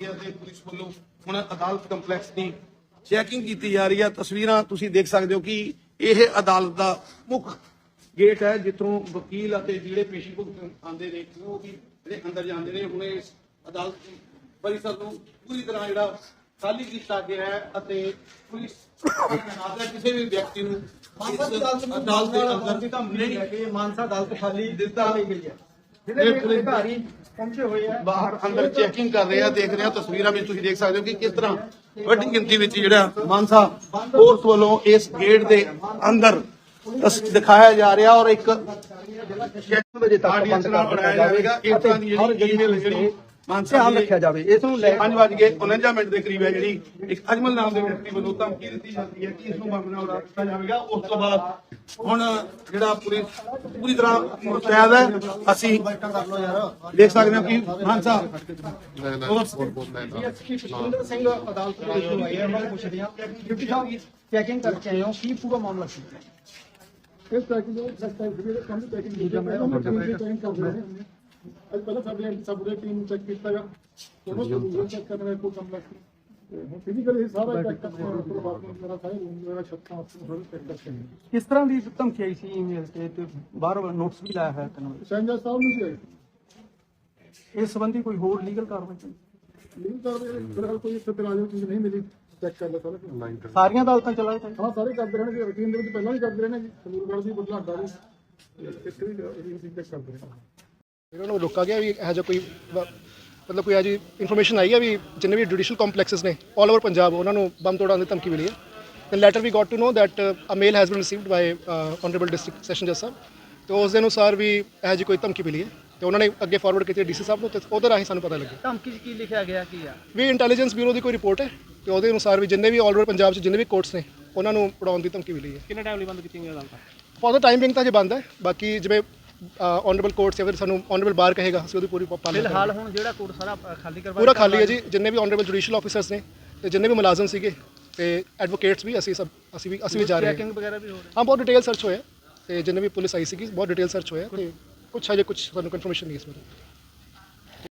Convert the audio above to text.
ਤੇ ਪੁਲਿਸ ਵੱਲੋਂ ਹੁਣ ਅਦਾਲਤ ਕੰਪਲੈਕਸ ਦੀ ਚੈਕਿੰਗ ਕੀਤੀ ਜਾ ਰਹੀ ਹੈ। ਤਸਵੀਰਾਂ ਤੁਸੀਂ ਦੇਖ ਸਕਦੇ ਹੋ ਕਿ ਇਹ ਅਦਾਲਤ ਦਾ ਮੁੱਖ ਗੇਟ ਹੈ ਜਿੱਥੋਂ ਵਕੀਲ ਅਤੇ ਜਿਹੜੇ ਪੇਸ਼ੀ ਭੁਗਤਣ ਆਉਂਦੇ ਨੇ ਉਹ ਵੀ ਜਿਹੜੇ ਅੰਦਰ ਜਾਂਦੇ ਨੇ ਹੁਣ ਇਸ ਅਦਾਲਤ ਦੀ ਪਰਿਸਰ ਨੂੰ ਪੂਰੀ ਤਰ੍ਹਾਂ ਜਿਹੜਾ ਖਾਲੀ ਕੀਤਾ ਗਿਆ ਹੈ ਅਤੇ ਪੁਲਿਸ ਹੈ ਕਿਸੇ ਵੀ ਵਿਅਕਤੀ ਨੂੰ ਅਦਾਲਤ ਦੇ ਅੰਦਰ ਨਹੀਂ ਮਾਨਸਾ ਅਦਾਲਤ ਖਾਲੀ ਦਿੱਤਾ ਨਹੀਂ ਗਈ ਹੈ। ਵੀ ਪੁਲਿਸ- ਅਧਿਕਾਰੀ ਪਹੁੰਚੇ ਹੋਏ ਆ। ਬਾਹਰ ਅੰਦਰ ਚੈਕਿੰਗ ਕਰ ਰਹੇ ਆ ਦੇਖ ਰਹੇ ਆ ਤਸਵੀਰਾਂ ਵਿੱਚ ਤੁਸੀਂ ਦੇਖ ਸਕਦੇ ਹੋ ਕਿ ਕਿਸ ਤਰ੍ਹਾਂ ਵੱਡੀ ਗਿਣਤੀ ਵਿੱਚ ਜਿਹੜਾ ਮਾਨਸਾ ਫੋਰਸ ਵੱਲੋਂ ਇਸ ਗੇਟ ਦੇ ਅੰਦਰ ਦਿਖਾਇਆ ਜਾ ਰਿਹਾ ਔਰ ਇੱਕ ਵਜੇ ਤੱਕ ਨਾਲ ਬਣਾਇਆ ਜਾਵੇਗਾ। ਇਸ ਤਰ੍ਹਾਂ ਦੀ ਜਿਹੜੀ ਈਮੇਲ ਜਿਹੜੀ ਧਿਆਨ ਰੱਖਿਆ ਜਾਵੇ ਇਸ ਨੂੰ ਲੈ 5 ਵਜ ਕੇ 49 ਮਿੰਟ ਦੇ ਕਰੀਬ ਹੈ ਜਿਹੜੀ ਇੱਕ ਅਜਮਲ ਨਾਮ ਦੇ ਵਿਅਕਤੀ ਵੱਲੋਂ ਧਮਕੀ ਦਿੱਤੀ ਜਾਂਦੀ ਹੈ ਕਿ ਇਸ ਨੂੰ ਬੰਬ ਨਾਲ ਉਡਾ ਦਿੱਤਾ ਜਾਵੇਗਾ। ਉਸ ਤੋਂ ਬਾਅਦ ਹੁਣ ਜਿਹੜਾ ਪੂਰੀ ਪੂਰੀ ਤਰ੍ਹਾਂ ਮੁਸਤੈਦ ਹੈ ਅਸੀਂ ਦੇਖ ਸਕਦੇ ਹਾਂ ਕਿ ਮਾਨਸਾ ਡੀਐਸਪੀ ਸੁਰਿੰਦਰ ਸਿੰਘ ਅਦਾਲਤ ਦੇ ਵਿੱਚ ਆਏ ਆ ਉਹਨਾਂ ਨੂੰ ਪੁੱਛਦੇ ਆ ਡਿਪਟੀ ਸਾਹਿਬ ਚੈਕਿੰਗ ਕਰਕੇ ਆਏ ਹੋ ਕੀ ਪੂਰਾ ਮਾਮਲਾ ਸੀ? ਇਸ ਪੈਕੇਜ ਦੇ ਸੈਕਟਰ ਜਿਹੜੇ ਕੰਮ ਪੈਕਿੰਗ ਹੋ ਜਾਂਦਾ ਹੈ ਉਹਨਾਂ ਨੂੰ ਚੈਕਿੰਗ ਕਰਦੇ ਨੇ ਅੱਜ ਪਹਿਲਾਂ ਸਾਡੇ ਸਭ ਦੇ ਟੀਮ ਚੈੱਕ ਕੀਤਾ ਗਿਆ ਦੋਨੋਂ ਨੂੰ ਚੈੱਕ ਕਰਨਾ ਕੋਈ ਕੰਪਲੈਕਸ ਹੁਣ ਫਿਜ਼ੀਕਲੀ ਸਾਰਾ ਚੈੱਕ ਕਰਦੇ ਹਾਂ ਤੋਂ ਬਾਅਦ ਮੇਰਾ ਸਾਰੇ ਰੂਮ ਮੇਰਾ ਛੱਤਾਂ ਸਾਰੇ ਚੈੱਕ ਕਰਦੇ ਹਾਂ ਕਿਸ ਤਰ੍ਹਾਂ ਦੀ ਧਮਕੀ ਆਈ ਸੀ ਈਮੇਲ ਤੇ ਤੇ ਬਾਹਰ ਨੋਟਿਸ ਵੀ ਲਾਇਆ ਹੋਇਆ ਤੈਨੂੰ? ਸੈਂਜਾ ਸਾਹਿਬ ਨੂੰ ਵੀ ਇਸ ਸੰਬੰਧੀ ਕੋਈ ਹੋਰ ਲੀਗਲ ਕਾਰਵਾਈ? ਲਿੰਕ ਕਰਦੇ ਫਿਲਹਾਲ ਕੋਈ ਇੱਥੇ ਤਰਾਜੂ ਚੀਜ਼ ਨਹੀਂ ਮਿਲੀ। ਚੈੱਕ ਕਰ ਲਿਆ ਸਾਰਾ। ਸਾਰੀਆਂ ਅਦਾਲਤਾਂ ਚਲਾਏ ਤਾਂ? ਹਾਂ ਸਾਰੇ ਕਰਦੇ ਰਹਿਣਗੇ। ਰੂਟੀਨ ਦੇ ਵਿੱਚ ਪਹਿਲਾਂ ਵੀ ਕਰਦੇ ਰਹੇ ਨੇ ਜੀ ਸਰੂਰਗੜ੍ਹ ਦੀ ਬੁਢਲਾਡਾ ਵੀ ਇੱਥੇ ਵੀ ਅਸੀਂ ਚੈੱਕ ਕਰਦੇ ਫਿਰ ਉਹਨਾਂ ਨੂੰ ਰੋਕਾ ਗਿਆ ਵੀ ਇਹੋ ਜਿਹਾ ਕੋਈ ਮਤਲਬ ਕੋਈ ਇਹੋ ਜਿਹੀ ਇਨਫੋਰਮੇਸ਼ਨ ਆਈ ਹੈ ਵੀ ਜਿੰਨੇ ਵੀ ਜੁਡੀਸ਼ਲ ਕੰਪਲੈਕਸਸ ਨੇ ਆਲ ਓਵਰ ਪੰਜਾਬ ਉਹਨਾਂ ਨੂੰ ਬੰਬ ਤੋੜਨ ਦੀ ਧਮਕੀ ਮਿਲੀ ਹੈ। Then letter we got to know that a mail has been received by honourable district session ਜੱਜ ਸਾਹਿਬ ਤੇ ਉਸ ਦੇ ਅਨੁਸਾਰ ਵੀ ਇਹੋ ਜਿਹੀ ਕੋਈ ਧਮਕੀ ਮਿਲੀ ਹੈ ਤੇ ਉਹਨਾਂ ਨੇ ਅੱਗੇ ਫਾਰਵਰਡ ਕੀਤੀ ਡੀਸੀ ਸਾਹਿਬ ਨੂੰ ਤੇ ਉਹਦੇ ਰਾਹੀਂ ਸਾਨੂੰ ਪਤਾ ਲੱਗਿਆ। ਧਮਕੀ 'ਚ ਕੀ ਲਿਖਿਆ ਗਿਆ ਕੀ ਆ? ਵੀ ਇੰਟੈਲੀਜੈਂਸ ਬਿਊਰੋ ਦੀ ਕੋਈ ਰਿਪੋਰਟ ਹੈ ਤੇ ਉਹਦੇ ਅਨੁਸਾਰ ਵੀ ਜਿੰਨੇ ਵੀ ਆਲ ਓਵਰ ਪੰਜਾਬ 'ਚ ਜਿੰਨੇ ਵੀ ਕੋਰਟਸ ਨੇ ਉਹਨਾਂ ਨੂੰ ਪੜਾਉਣ ਦੀ ਧਮਕੀ ਮਿਲੀ ਹੈ। ਕਿੰਨੇ ਟਾਈਮ ਲਈ ਬੰਦ ਕੀਤੀ ਹੋਈ ਅਦਾਲਤਾਂ ਫॉर द ਟਾਈਮ ਬਿੰਗ ਤਾਂ ਜੇ ਬੰਦ ਹੈ। ਬਾਕੀ ਜਿਵੇਂ ਆਨਰੇਬਲ ਕੋਰਟ ਜਾਂ ਫਿਰ ਸਾਨੂੰ ਆਨਰੇਬਲ ਬਾਰ ਕਹੇਗਾ ਅਸੀਂ ਉਹਦੀ ਪੂਰੀ ਪਾਲਣਾ ਫਿਲਹਾਲ ਹੁਣ ਜਿਹੜਾ ਕੋਰਟ ਸਾਰਾ ਖਾਲੀ ਕਰਵਾ ਪੂਰਾ ਖਾਲੀ ਹੈ ਜੀ। ਜਿੰਨੇ ਵੀ ਆਨਰੇਬਲ ਜੁਡੀਸ਼ੀਅਲ ਆਫੀਸਰਸ ਨੇ ਤੇ ਜਿੰਨੇ ਵੀ ਮੁਲਾਜ਼ਮ ਸੀਗੇ ਤੇ ਐਡਵੋਕੇਟਸ ਵੀ ਅਸੀਂ ਸਭ ਅਸੀਂ ਵੀ ਅਸੀਂ ਵੀ ਜਾ ਰਹੇ ਹਾਂ। ਚੈਕਿੰਗ ਵਗੈਰਾ ਵੀ ਹੋ ਰਹੀ। ਹਾਂ ਬਹੁਤ ਡਿਟੇਲ ਸਰਚ ਹੋਇਆ ਤੇ ਜਿੰਨੇ ਵੀ ਪੁਲਿਸ ਆਈ ਸੀਗੀ ਬਹੁਤ ਡਿਟੇਲ ਸਰਚ ਹੋਇਆ ਤੇ ਕੁਛ ਹਜੇ ਕੁਛ ਸਾਨੂੰ ਕਨਫਰਮੇਸ਼ਨ ਨਹੀਂ ਇਸ ਬਾਰੇ।